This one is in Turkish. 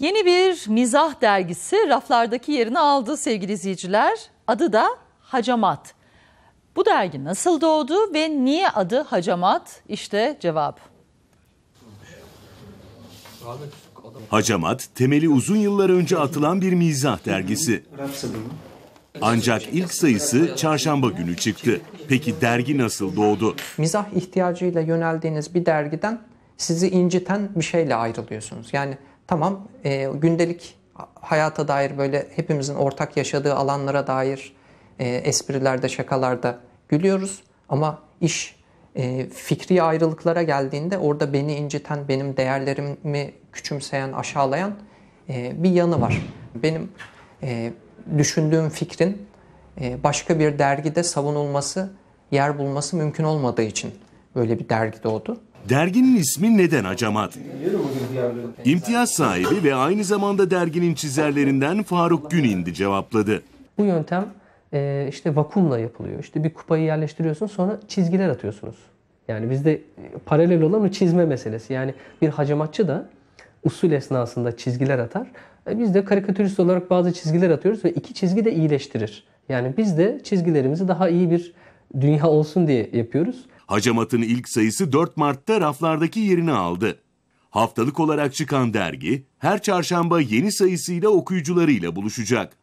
Yeni bir mizah dergisi raflardaki yerini aldı sevgili izleyiciler. Adı da Hacamat. Bu dergi nasıl doğdu ve niye adı Hacamat? İşte cevap. Hacamat, temeli uzun yıllar önce atılan bir mizah dergisi. Ancak ilk sayısı çarşamba günü çıktı. Peki dergi nasıl doğdu? Mizah ihtiyacıyla yöneldiğiniz bir dergiden sizi inciten bir şeyle ayrılıyorsunuz. Yani tamam e, gündelik hayata dair böyle hepimizin ortak yaşadığı alanlara dair e, esprilerde, şakalarda gülüyoruz. Ama iş e, fikri ayrılıklara geldiğinde orada beni inciten, benim değerlerimi küçümseyen, aşağılayan e, bir yanı var. Benim e, düşündüğüm fikrin e, başka bir dergide savunulması, yer bulması mümkün olmadığı için böyle bir dergi doğdu. Derginin ismi neden Hacamat? İmtiyaz sahibi ve aynı zamanda derginin çizerlerinden Faruk Günindi cevapladı. Bu yöntem e, işte vakumla yapılıyor. İşte bir kupayı yerleştiriyorsunuz sonra çizgiler atıyorsunuz. Yani bizde e, paralel olan o çizme meselesi. Yani bir hacamatçı da usul esnasında çizgiler atar. E, Biz de karikatürist olarak bazı çizgiler atıyoruz ve iki çizgi de iyileştirir. Yani biz de çizgilerimizi daha iyi bir dünya olsun diye yapıyoruz. Hacamat'ın ilk sayısı 4 Mart'ta raflardaki yerini aldı. Haftalık olarak çıkan dergi her çarşamba yeni sayısıyla okuyucularıyla buluşacak.